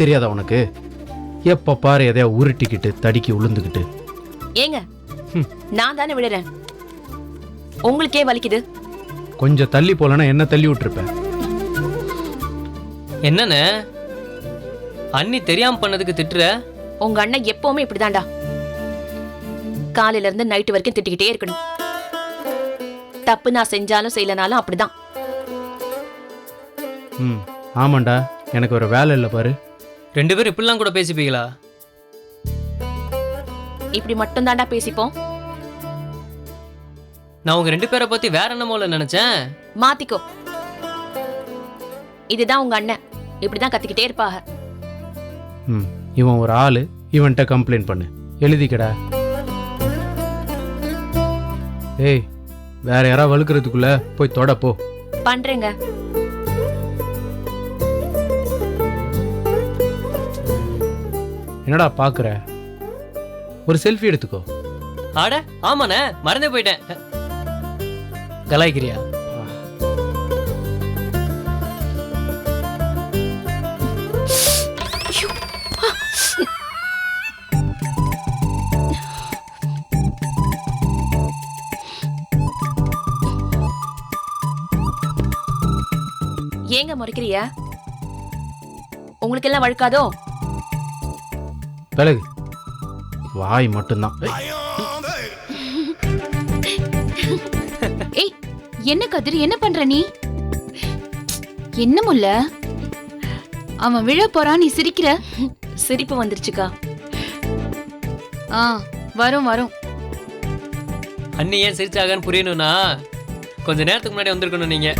தெரியாதா உனக்கு? எப்ப பாரு எதையா உருட்டிக்கிட்டு தடிக்கி உளுந்துக்கிட்டு. ஏங்க நான் தானே விழுறேன். உங்களுக்கே வலிக்குது. கொஞ்சம் தள்ளி போலனா என்ன தள்ளி விட்டுருப்பேன் என்னண்ணே? அண்ணி தெரியாம பண்ணதுக்கு திட்டுற? உங்க அண்ணன் எப்பவுமே இப்படிதான்டா. காலையில இருந்து நைட்டு வரைக்கும் திட்டிக்கிட்டே இருக்கணும். தப்பு நான் செஞ்சாலும் செய்யலனாலும் அப்படிதான். ம் ஆமாண்டா. எனக்கு ஒரு வேலை இல்லை பாரு. ரெண்டு பேரும் இப்படிலாம் கூட பேசிப்பீங்களா? இப்படி மட்டும் தான்டா பேசிப்போம். நான் உங்க ரெண்டு பேரை பத்தி வேற என்னமோல நினைச்சேன்? மாத்திக்கோ. இதுதான் உங்க அண்ணன். இப்படிதான் கத்திக்கிட்டே இருப்பாக. ம் இவன் ஒரு ஆளு. இவன்கிட்ட கம்ப்ளைண்ட் பண்ணு. எழுதிக்கடா. ஏய் வேற யாராவது வழுக்கிறதுக்குள்ள போய் தொட போ. பண்றேங்க. என்னடா பாக்குற? ஒரு செல்ஃபி எடுத்துக்கோ. ஆட ஆமாண்ணே மறந்தே போயிட்டேன். கலாய்க்கிறியா? ஏங்க முறைக்கிறிய? உங்களுக்கு எல்லாம் வழுக்காதோ? பிறகு. வாய் மட்டும்தான். ஏய். என்ன கதிர் என்ன பண்ற நீ? என்ன முல்ல அவன் விழ போறான் நீ சிரிக்கிற? சிரிப்பு வந்துருச்சுக்கா. ஆ வரும் வரும். அண்ணி ஏன் சிரிச்சாகன்னு புரியணும்னா கொஞ்ச நேரத்துக்கு முன்னாடி வந்திருக்கணும் நீங்க.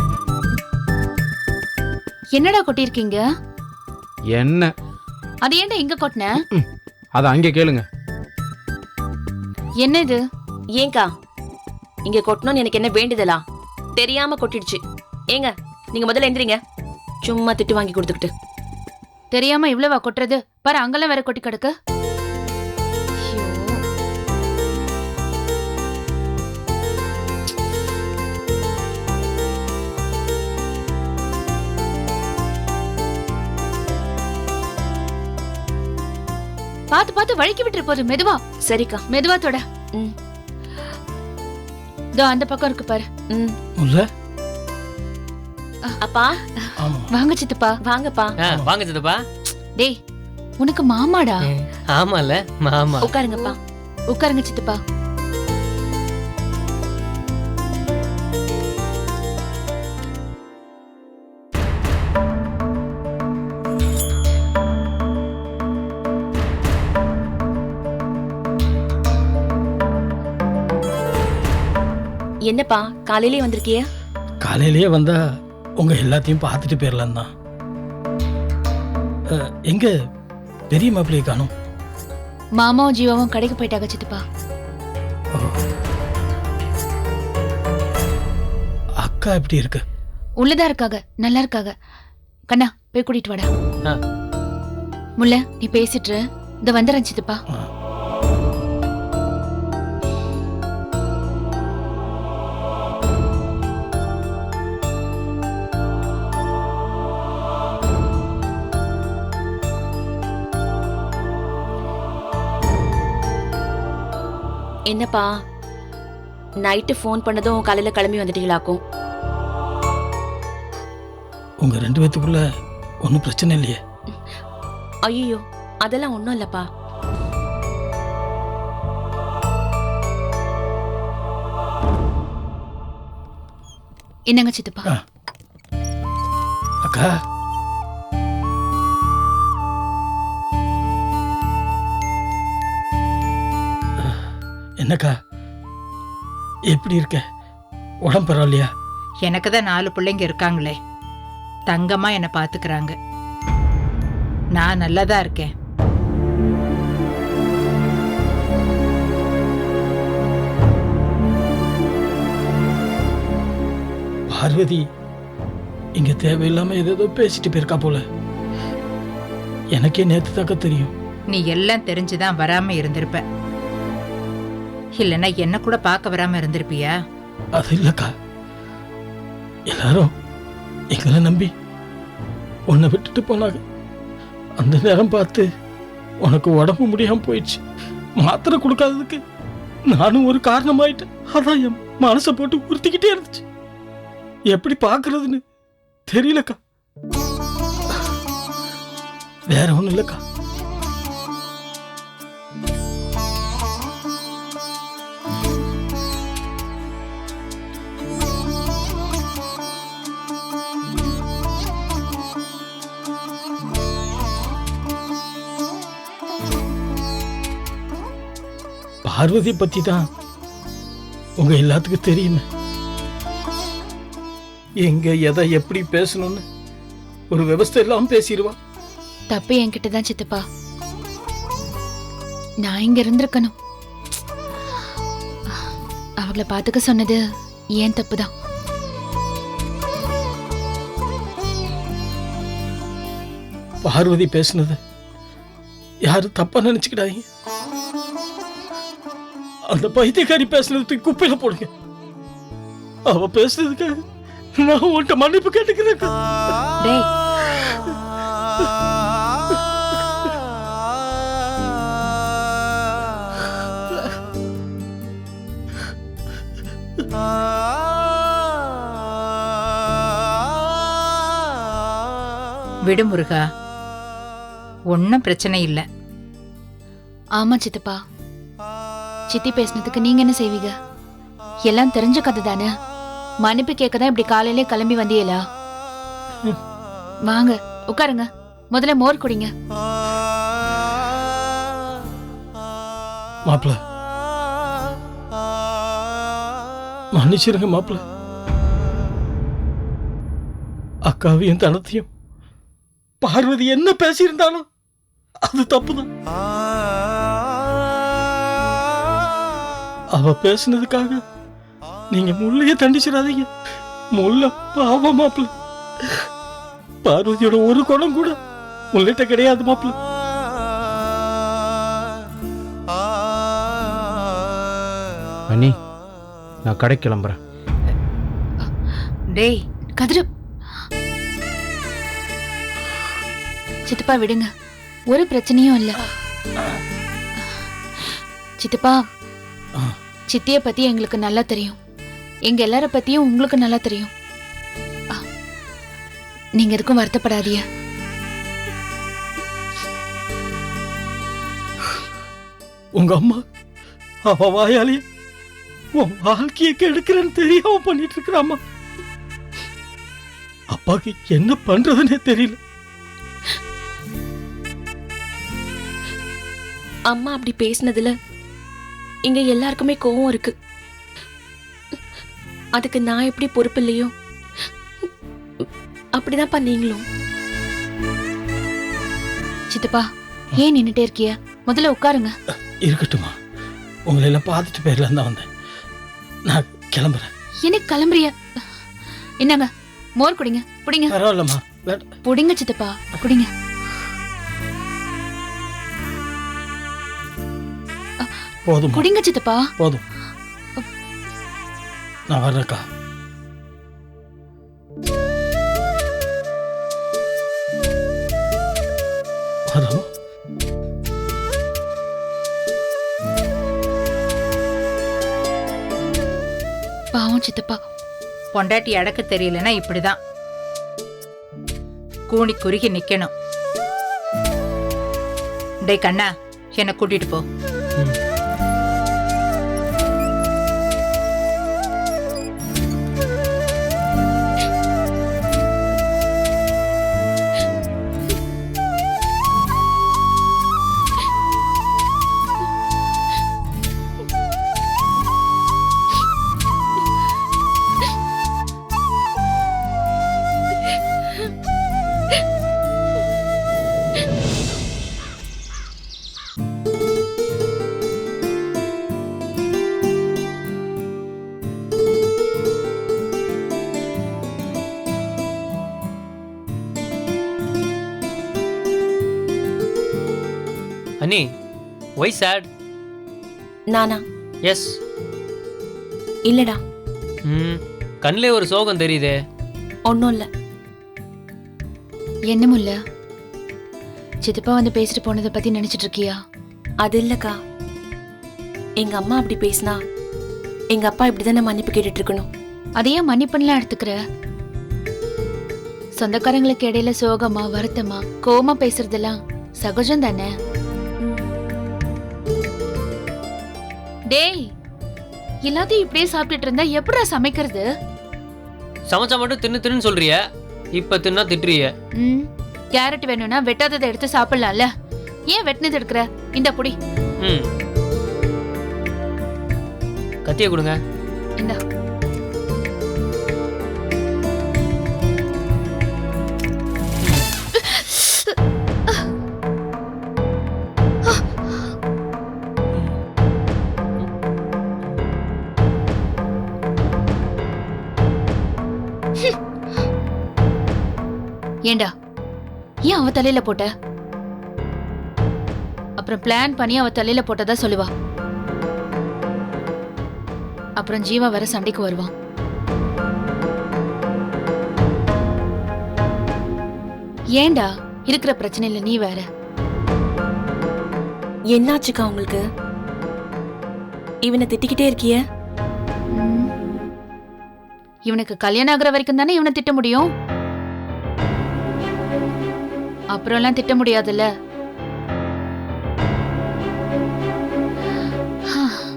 என்னடா கொட்டிருக்கீங்க என்ன? அது ஏன்டா இங்க கொட்டின? அதை அங்கே கேளுங்க. என்ன இது ஏங்கா இங்க கொட்டணும்னு எனக்கு என்ன வேண்டுதலா? தெரியாம கொட்டிடுச்சு. ஏங்க நீங்க முதல்ல எந்திரிங்க. சும்மா திட்டு வாங்கி கொடுத்துக்கிட்டு. தெரியாம இவ்வளவா கொட்டுறது? பாரு அங்கெல்லாம் வேற கொட்டி கிடக்கு. பாத்து பாத்து வழுக்கி விட்டுரு போது மெதுவா. சரிக்கா. மெதுவா தொட. ம். இதோ அந்த பக்கம் இருக்கு பாரு. ம். முல்ல அப்பா. வாங்க சித்தப்பா. வாங்கப்பா. வாங்க சித்தப்பா. டேய் உனக்கு மாமாடா? ஆமால மாமா. உட்காருங்கப்பா. உட்காருங்க சித்தப்பா. என்னப்பா காலையிலே வந்திருக்கிய? காலையிலேயே வந்தா உங்க எல்லாத்தையும் பார்த்துட்டு போயிடலாம் தான். அஹ், எங்க பெரிய மாப்பிள்ளையை காணும்? மாமாவும் ஜீவாவும் கடைக்கு போயிட்டாங்க சித்தப்பா. அக்கா எப்படி இருக்கு? உள்ளதா இருக்காங்க நல்லா இருக்காங்க. கண்ணா போய் கூட்டிட்டு வாடா. ஆ. முல்ல நீ பேசிட்டு. இந்த வந்துடுறேன் சித்தப்பா. ஆ. என்னப்பா? நைட்டு ஃபோன் பண்ணதும் காலையில கிளம்பி வந்துட்டீங்களாக்கும். உங்க ரெண்டு பேத்துக்குள்ள ஒன்றும் பிரச்சனை இல்லையே. ஐயோ அதெல்லாம் ஒண்ணும் இல்லப்பா. என்னங்க சித்தப்பா. அக்கா. என்னக்கா? எப்படி இருக்க? உடம்பு பரவாயில்லையா? எனக்கு தான் நாலு பிள்ளைங்க இருக்காங்களே. தங்கமா என்னை பார்த்துக்கறாங்க. நான் நல்லா தான் இருக்கேன். பார்வதி இங்க தேவையில்லாம ஏதேதோ பேசிட்டு போயிருக்கா போல. எனக்கே நேத்து தாக்க தெரியும். நீ எல்லாம் தெரிஞ்சுதான் வராம இருந்திருப்ப. இல்லைன்னா என்ன கூட பார்க்க வராம இருந்திருப்பியா? அது இல்லக்கா. எல்லாரும் எங்களை நம்பி உன்னை விட்டுட்டு போனாங்க. அந்த நேரம் பார்த்து உனக்கு உடம்பு முடியாம போயிடுச்சு. மாத்திரை கொடுக்காததுக்கு நானும் ஒரு காரணமாயிட்டேன். அதான் என் மனசை போட்டு உறுத்திக்கிட்டே இருந்துச்சு. எப்படி பார்க்கறதுன்னு தெரியலக்கா. வேற ஒண்ணும் இல்லக்கா. பார்வதி பத்தி தான் உங்க எல்லாத்துக்கும் தெரியுமே. எங்க எதை எப்படி பேசணும்னு ஒரு விவஸ்தை எல்லாம் பேசிடுவா. தப்பு என்கிட்ட தான் சித்தப்பா. நான் இங்க இருந்திருக்கணும். அவங்கள பாத்துக்க சொன்னது ஏன் தப்பு தான் பார்வதி பேசுனது யாரும் தப்பா நினைச்சுக்கிடாதீங்க. அந்த பைத்தியக்காரி பேசுனது தூக்கி குப்பையில போடுங்க. அவ பேசுனதுக்காக நான் உன்கிட்ட மன்னிப்பு கேட்டுக்கிறேன். டேய். விடு முருகா. ஒன்றும் பிரச்சனை இல்லை. ஆமா சித்தப்பா. சித்தி பேசுனதுக்கு நீங்க என்ன செய்வீங்க? எல்லாம் தெரிஞ்ச கதை தானே? மன்னிப்பு கேட்க தான் இப்படி காலையிலே கிளம்பி வந்தியலா வாங்க உட்காருங்க. முதல்ல மோர் குடிங்க. மாப்பிள. மன்னிச்சிருங்க மாப்பிள. அக்காவையும் தனத்தையும். பார்வதி என்ன பேசியிருந்தாலும் அது தப்புதான். அவ பேசுனதுக்காக நீங்க முள்ளைய தண்டிச்சிடாதீங்க. முள்ள பாவம் மாப்பிள. பார்வதியோட ஒரு குணம் கூட முள்ளிட்ட கிடையாது மாப்பிள. அண்ணி நான் கடை கிளம்புறேன். டேய் கதிரு. சித்தப்பா விடுங்க. ஒரு பிரச்சனையும் இல்ல. சித்தப்பா சித்திய பத்தி எங்களுக்கு நல்லா தெரியும். எங்க எல்லார பத்தியும் உங்களுக்கு நல்லா தெரியும். நீங்க எதுக்கும் வருத்தப்படாதீங்க. உங்க அம்மா அவ வாயாலே உன் வாழ்க்கையை கெடுக்கிறேன்னு தெரியாம பண்ணிட்டு இருக்கிறாம்மா அப்பாக்கு என்ன பண்றதுன்னே தெரியல. அம்மா அப்படி பேசினதுல இங்க எல்லாருக்குமே கோவம் இருக்கு. அதுக்கு நான் எப்படி பொறுப்பு இல்லையோ அப்படிதான்ப்பா நீங்களும். சித்தப்பா ஏன் நின்னுட்டே இருக்கிய? முதல்ல உட்காருங்க. இருக்கட்டுமா உங்களை எல்லாம் பார்த்துட்டு போயிடலாம் தான் வந்தேன். நான் கிளம்புறேன். என்ன கிளம்புறிய? என்னங்க? மோர் குடிங்க. குடிங்க. பரவாயில்லம்மா. புடிங்க சித்தப்பா குடிங்க. போதும்? குடிங்க சித்தப்பா. போதும். நான் வர்றேக்கா வரோம் பாவம் சித்தப்பா. பொண்டாட்டி அடக்க தெரியலன்னா இப்படிதான். கூனி குறுகி நிக்கணும். டேய் கண்ணா என்னை கூட்டிட்டு போ. அண்ணி ஒய் சேட் நானா? எஸ் இல்லடா. ம் கண்ணிலே ஒரு சோகம் தெரியுதே. ஒன்றும் இல்லை. என்ன முல்ல சித்தப்பா வந்து பேசிட்டு போனதை பத்தி நினைச்சிட்டு இருக்கியா? அது இல்லக்கா. எங்க அம்மா அப்படி பேசினா எங்க அப்பா இப்படிதானே மன்னிப்பு கேட்டுட்டு இருக்கணும் அதையே மன்னிப்புலாம் எடுத்துக்கிற? சொந்தக்காரங்களுக்கு இடையில சோகமா வருத்தமா கோவமா பேசுறதெல்லாம் சகஜம் தானே டேய் எல்லாத்தையும் இப்படியே சாப்பிட்டுட்டு இருந்தா எப்படா சமைக்கிறது? சமைச்சா மட்டும் தின்னு தின்னு சொல்றிய. இப்ப தின்னா திட்டுறிய. ம் கேரட் வேணும்னா வெட்டாததை எடுத்து சாப்பிடலாம்ல. ஏன் வெட்டினது எடுக்கிற? இந்த பொடி. ம். கத்திய கொடுங்க. இந்த. ஏண்டா? ஏன் அவ தலையில போட்ட? அப்புறம் பிளான் பண்ணி அவ தலையில போட்டதா சொல்லுவா. அப்புறம் ஜீவா வேற சண்டைக்கு வருவான் ஏண்டா? இருக்கிற பிரச்சனையில நீ வேற. என்னாச்சுக்கா உங்களுக்கு? இவனை திட்டிக்கிட்டே இருக்கிய. இவனுக்கு கல்யாணம் ஆகுற வரைக்கும் தானே இவனை திட்ட முடியும்? அப்புறம்லாம் திட்ட முடியாதுல்ல?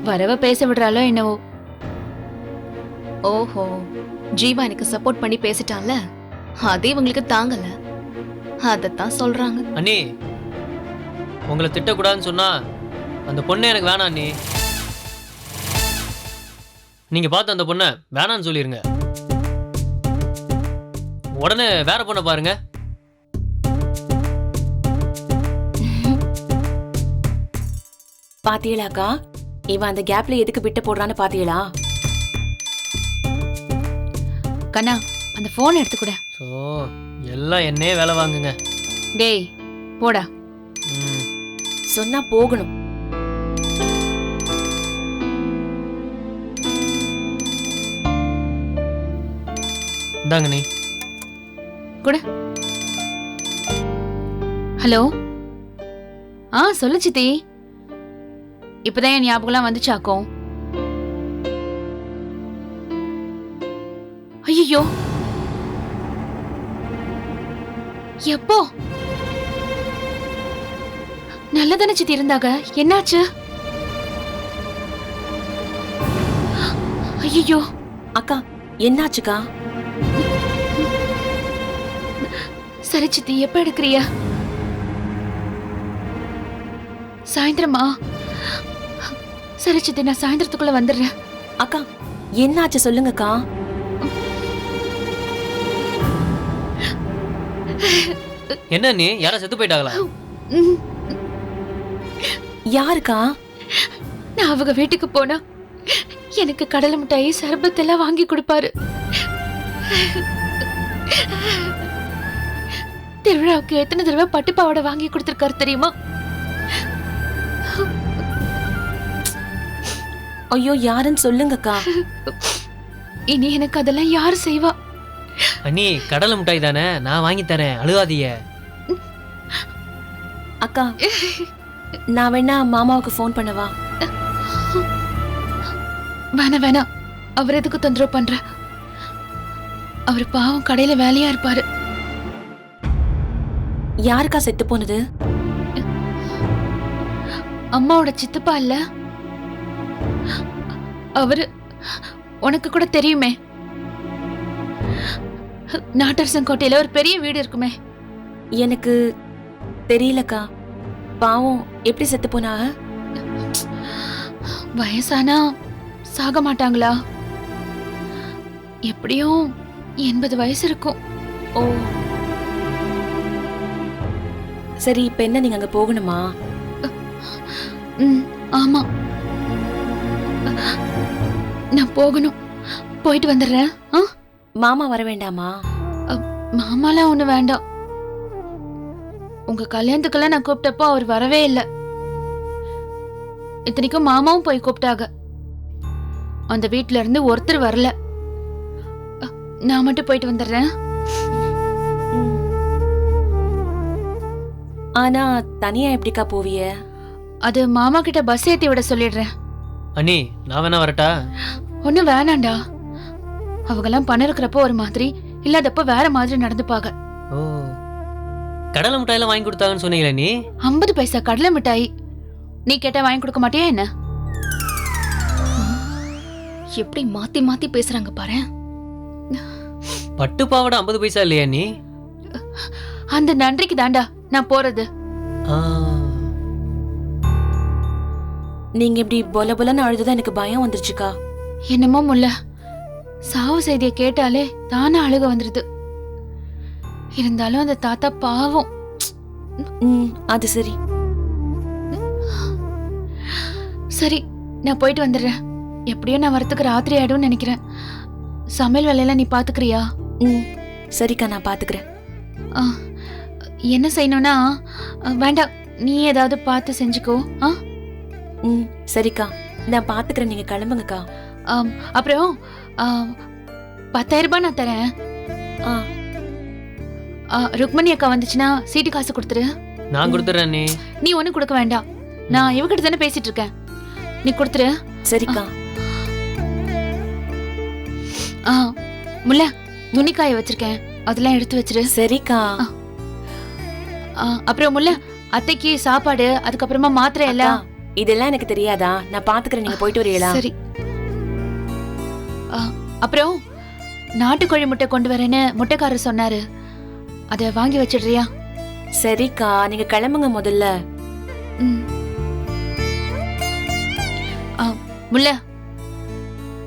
வரவ பேச விடுறாளோ என்னவோ. ஓஹோ ஜீவா எனக்கு சப்போர்ட் பண்ணி பேசிட்டான்ல? அது இவங்களுக்கு தாங்கல. அதத்தான் சொல்றாங்க. அண்ணி உங்களை திட்டக்கூடாதுன்னு சொன்னா அந்த பொண்ணு எனக்கு வேணாம் அண்ணி. நீங்க பார்த்த அந்த பொண்ணை வேணான்னு சொல்லிருங்க. உடனே வேற பொண்ணை பாருங்க. பாத்தீங்களாக்கா? இவன் அந்த கேப்ல எதுக்கு பிட்ட போடுறான்னு பாத்தீங்களா? கண்ணா அந்த போன் எடுத்துக்கூட. ஸோ எல்லாம் என்னையே வேலை வாங்குங்க. டேய் போடா. ம். சொன்னா போகணும். இந்தாங்க நீ. ஹலோ? ஆ சொல்லு சித்தி. இப்பதான் என் ஞாபகம்லாம் வந்துச்சாக்கும் ஐயோ எப்போ? நல்லதானே சித்தி இருந்தாங்க? என்னாச்சு? ஐயோ அக்கா என்னாச்சுக்கா? சரி சித்தி எப்ப எடுக்கிறிய? சாயந்தரமா? சரி சித்தி நான் சாயந்தரத்துக்குள்ள வந்துடுறேன். அக்கா என்னாச்சு சொல்லுங்கக்கா? என்ன நீ? யாரா செத்து போயிட்டாங்களா? யாருக்கா? நான் அவங்க வீட்டுக்கு போனா எனக்கு கடலை மிட்டாயி சர்பத்தெல்லாம் வாங்கி கொடுப்பாரு. திருவிழாவுக்கு எத்தனை தடவை பட்டு பாவாடை வாங்கி கொடுத்துருக்காரு தெரியுமா? ஐயோ யாருன்னு சொல்லுங்கக்கா. இனி எனக்கு அதெல்லாம் யார் செய்வா? அண்ணி கடலை மிட்டாய் தானே? நான் வாங்கி தரேன். அழுகாதீங்க. அக்கா நான் வேணா மாமாவுக்கு ஃபோன் பண்ணவா? வேணாம் வேணாம் அவர் எதுக்கு தொந்தரவு பண்ற? அவர் பாவம் கடையில வேலையா இருப்பாரு. யாருக்கா செத்து போனது? அம்மாவோட சித்தப்பா இல்ல? அவரு உனக்கு கூட தெரியுமே. நாட்டரசன் கோட்டையில ஒரு பெரிய வீடு இருக்குமே. எனக்கு தெரியலக்கா. பாவம் எப்படி செத்து போனாங்க? வயசானா சாக மாட்டாங்களா? எப்படியும் எண்பது வயசு இருக்கும். ஓ. சரி இப்ப என்ன நீங்க அங்க போகணுமா? ம் ஆமா. நான் போகணும். போயிட்டு வந்துடுறேன். ஆ? மாமா வர வேண்டாமா? மாமாலாம் ஒண்ணு வேண்டாம். உங்க கல்யாணத்துக்கெல்லாம் நான் கூப்பிட்டப்போ அவர் வரவே இல்லை. இத்தனைக்கும் மாமாவும் போய் கூப்பிட்டாங்க. அந்த வீட்ல இருந்து ஒருத்தர் வரல. நான் மட்டும் போயிட்டு வந்துடுறேன். ஆனா தனியா எப்படிக்கா போவிய? அது மாமா கிட்ட பஸ் ஏத்தி விட சொல்லிடுறேன். அண்ணி நான் வேணா வரட்டா? ஒன்னும் வேணாண்டா. அவங்கெல்லாம் பணம் இருக்கிறப்போ ஒரு மாதிரி இல்லாதப்போ வேற மாதிரி நடந்துப்பாங்க. ஓ கடலை மிட்டாயெல்லாம் வாங்கி கொடுத்தாங்கன்னு சொன்னீங்களே நீ ஐம்பது பைசா கடலை மிட்டாய். நீ கேட்டா வாங்கி கொடுக்க மாட்டியா என்ன? எப்படி மாத்தி மாத்தி பேசுறாங்க பாரு. பட்டு பாவாடை ஐம்பது பைசா இல்லையா நீ அந்த நன்றிக்கு தாண்டா நான் போறது. ஆ, நீங்க இப்படி பொல பொலன்னு அழுதுதான் எனக்கு பயம் வந்துருச்சுக்கா. என்னமோ முல்ல. சாவு செய்தியை கேட்டாலே தானே அழுக வந்துருது. இருந்தாலும் அந்த தாத்தா பாவம். ம் அது சரி. சரி நான் போயிட்டு வந்துடுறேன். எப்படியும் நான் வரத்துக்கு ராத்திரி ஆயிடும்னு நினைக்கிறேன். சமையல் வேலையெல்லாம் நீ பாத்துக்கிறியா? ம் சரிக்கா நான் பாத்துக்கிறேன். ஆ, என்ன செய்யணும்னா வேண்டாம் நீ ஏதாவது பார்த்து செஞ்சுக்கோ. ஆ? ம் சரிக்கா. நான் பாத்துக்கிறேன் நீங்க கிளம்புங்கக்கா. ஆம், அப்புறம் ஆ, பத்தாயிரம் ரூபாய் நான் தரேன். ஆ. ஆ, ருக்மணி அக்கா வந்துச்சுன்னா சீட்டு காசு கொடுத்துரு. நான் கொடுத்துட்றேன் அண்ணி. நீ ஒன்றும் கொடுக்க வேண்டாம். நான் இவகிட்ட தானே பேசிட்டு இருக்கேன். நீ கொடுத்துரு. சரிக்கா. ஆ. முல்ல துணிக்காய வச்சிருக்கேன். அதெல்லாம் எடுத்து வச்சிரு. சரிக்கா. ஆ, அப்புறம் முல்ல அத்தைக்கு சாப்பாடு அதுக்கப்புறமா மாத்திரை அக்கா, எல்லாம் இதெல்லாம் எனக்கு தெரியாதா? நான் பாத்துக்கிறேன். நீங்க போயிட்டு வரீங்களா? சரி. ஆ, அப்புறம் நாட்டுக்கோழி முட்டை கொண்டு வரேன்னு முட்டைக்காரர் சொன்னாரு. அத வாங்கி வச்சிடுறியா? சரிக்கா நீங்க கிளம்புங்க முதல்ல. ம். ஆ, முல்ல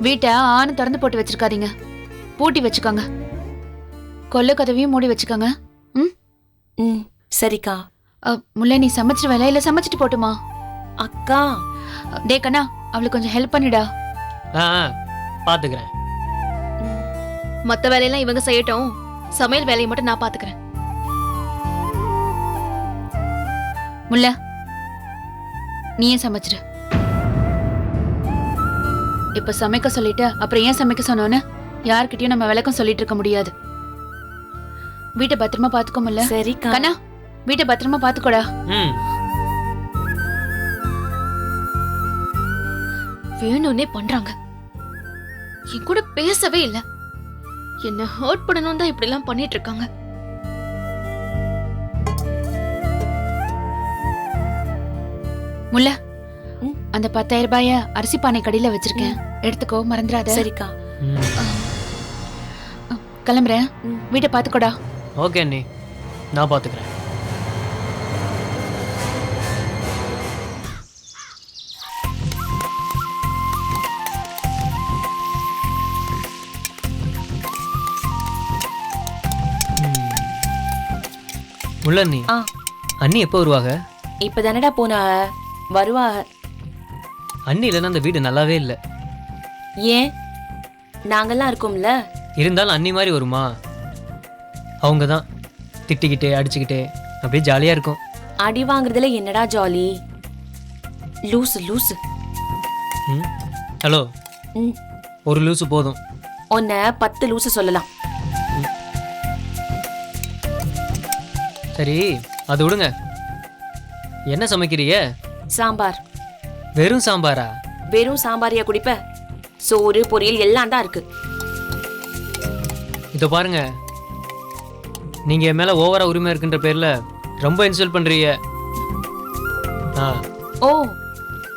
வீட்டை ஆணு திறந்து போட்டு வச்சிருக்காதீங்க. பூட்டி வச்சுக்கோங்க. கொல்ல கதவையும் மூடி வச்சுக்கோங்க. ம்? சரிக்கா. ஆ, முல்ல நீ சமைச்சிட்டு வேலை இல்ல சமைச்சிட்டு போட்டுமா? அக்கா. டே கண்ணா அவளுக்கு கொஞ்சம் ஹெல்ப் பண்ணிடா. ஆ பாத்துக்கிறேன். மத்த வேலையெல்லாம் இவங்க செய்யட்டும். சமையல் வேலையை மட்டும் நான் பாத்துக்கிறேன். முல்ல நீயே சமைச்சிரு? இப்ப சமைக்க சொல்லிட்டு அப்புறம் ஏன் சமைக்க சொன்னோன்னு யார்கிட்டயும் நம்ம விளக்கம் சொல்லிட்டு இருக்க முடியாது. வீட்டை பத்திரமா பாத்துக்கோ முல்ல. சரிக்கா. கண்ணா வீட்டை பத்திரமா பாத்துக்கோடா. ம். வேணும்னே பண்றாங்க. என் கூட பேசவே இல்ல. என்ன ஹர்ட் பண்ணணும் தான் இப்படி எல்லாம் பண்ணிட்டு இருக்காங்க முல்ல. அந்த பத்தாயிரம் ரூபாய அரிசி பானை கடையில வச்சிருக்கேன். எடுத்துக்கோ மறந்துடாத. சரிக்கா. கிளம்புறேன். வீட்டை பாத்துக்கோடா ஓகே அண்ணி. நான் பாத்துக்கிறேன் முள்ள அண்ணி ஆ. அண்ணி எப்போ வருவாங்க? இப்பதானடா போனா. வருவா. அண்ணி இல்லைன்னா அந்த வீடு நல்லாவே இல்லை. ஏன்? நாங்கெல்லாம் இருக்கோம்ல. இருந்தாலும் அண்ணி மாதிரி வருமா? அவங்க தான் திட்டிக்கிட்டே அடிச்சுக்கிட்டே அப்படியே ஜாலியாக இருக்கும். அடி வாங்குறதுல என்னடா ஜாலி? லூசு லூசு. ம். ஹலோ. ம். ஒரு லூசு போதும். உன்னை பத்து லூசு சொல்லலாம். சரி அது விடுங்க. என்ன சமைக்கிறீங்க சாம்பார். வெறும் சாம்பாரா? வெறும் சாம்பாரியா குடிப்ப? சோறு பொரியல் எல்லாம் தான் இருக்கு. இதோ பாருங்க. நீங்க என் மேல ஓவரா உரிமை இருக்குன்ற பேர்ல ரொம்ப இன்சல்ட் பண்றீங்க. ஆ. ஓ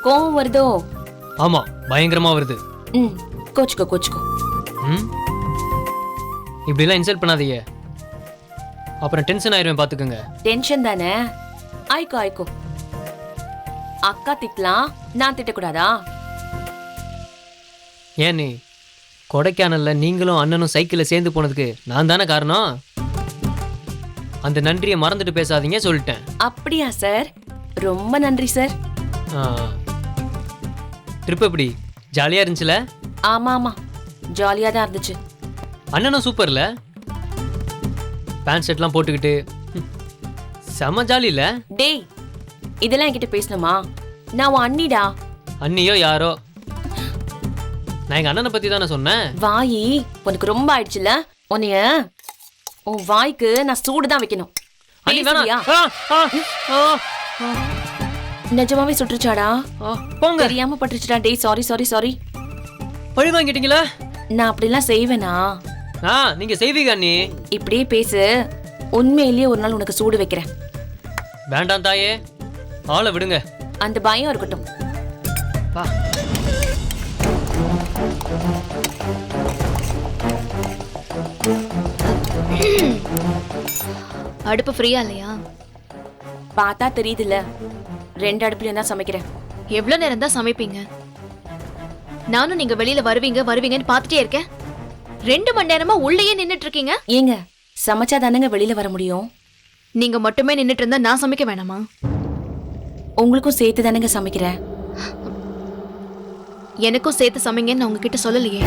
கோவம் வருதோ? ஆமா பயங்கரமா வருது. ம் கோச்சுக்கோ கோச்சுக்கோ. ம்? இப்படிலாம் இன்சல்ட் பண்ணாதீங்க. அப்புறம் டென்ஷன் ஆயிருவேன் பாத்துக்கோங்க. டென்ஷன் தானே? ஆய்க்கோ ஆய்க்கோ. அக்கா திட்டலாம் நான் திட்டக்கூடாதா? ஏன் நீ? கொடைக்கானல்ல நீங்களும் அண்ணனும் சைக்கிளில் சேர்ந்து போனதுக்கு நான் தானே காரணம்? அந்த நன்றியை மறந்துட்டு பேசாதீங்க சொல்லிட்டேன். அப்படியா சார்? ரொம்ப நன்றி சார். ட்ரிப் எப்படி? ஜாலியாக இருந்துச்சுல? ஆமா ஆமா. ஜாலியா தான் இருந்துச்சு. அண்ணனும் சூப்பர்ல பேண்ட் ஷர்ட்லாம் போட்டுக்கிட்டு. செம ஜாலி இல்ல டேய் இதெல்லாம் என்கிட்ட பேசணுமா? நான் உன் அண்ணிடா. அண்ணியோ யாரோ? நான் எங்க அண்ணனை பத்தி தானே சொன்னேன். வாயி உனக்கு ரொம்ப ஆயிடுச்சுல உன்னைய உன் வாய்க்கு நான் சூடு தான் வைக்கணும். அண்ணி வேணாம். பேசுறியா? ஆ, ஆ, ஆ, நிஜமாவே சுட்டுருச்சாடா? ஆ, போங்க. தெரியாம பட்டுருச்சுடா. டேய் சாரி சாரி சாரி பழி வாங்கிட்டீங்களா? நான் அப்படிலாம் செய்வேனா? ஆ நீங்க செய்வீங்க அண்ணி. இப்படியே பேசு. உண்மையிலேயே ஒரு நாள் உனக்கு சூடு வைக்கிறேன். வேண்டாம் தாயே. ஆளை விடுங்க. அந்த பயம் இருக்கட்டும். வா அடுப்பு ஃப்ரீயா இல்லையா? பார்த்தா தெரியுதுல்ல. ரெண்டு அடுப்புலயும் தான் சமைக்கிறேன். எவ்வளவு நேரம் தான் சமைப்பீங்க? நானும் நீங்க வெளியில வருவீங்க வருவீங்கன்னு பார்த்துட்டே இருக்கேன். ரெண்டு மணி நேரமா உள்ளேயே நின்னுட்டு இருக்கீங்க ஏங்க சமைச்சா தானேங்க வெளியில வர முடியும்? நீங்க மட்டுமே நின்னுட்டு இருந்தா நான் சமைக்க வேணாமா? உங்களுக்கும் சேர்த்து தானேங்க சமைக்கிறேன். எனக்கும் சேர்த்து சமைங்கன்னு நான் உங்ககிட்ட சொல்லலையே.